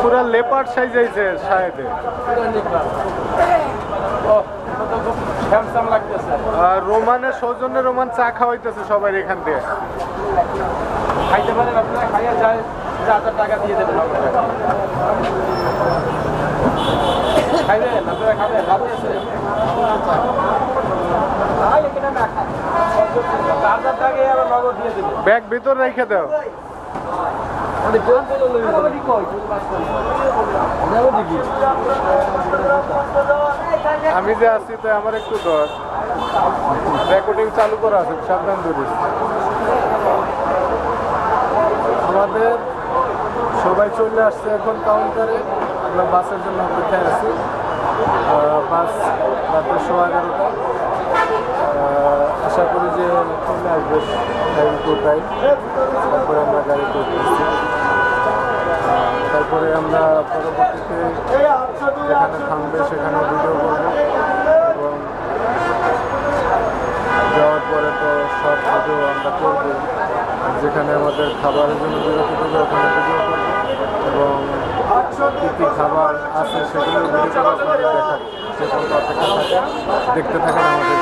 পুরা লেপার সাইজ হয়েছে সাহেদে আর রোমানের সৌজন্যে রোমান চা খাওয়াইতেছে সবাই এখান থেকে খাইতে পারেন আপনারা খাইয়া যায় যে হাজার টাকা দিয়ে দেবেন আপনারা। খাইবেন খাবেন আছে। ব্যাগ ভিতর রেখে দাও। মানে আমি যে আছি তো আমার একটু দর রেকর্ডিং চালু করা আছে সাবধান ধরিস আমাদের সবাই চলে আসছে এখন কাউন্টারে আমরা বাসের জন্য অপেক্ষায় আছি। বাস রাত্রে সোয়া এগারোটা। চলে আসবে টাইম টু তারপরে আমরা গাড়ি করতেছি তারপরে আমরা পরবর্তীতে যেখানে থামবে সেখানে ভিডিও করব। এবং যাওয়ার পরে তো সব ভিডিও আমরা করব। যেখানে আমাদের খাবারের জন্য বিরতি দেবে ওখানে ভিডিও করব। এবং কী কী খাবার আছে সেগুলো ভিডিও করে আপনাদের দেখাবো সে থাকে। দেখতে থাকেন আমাদের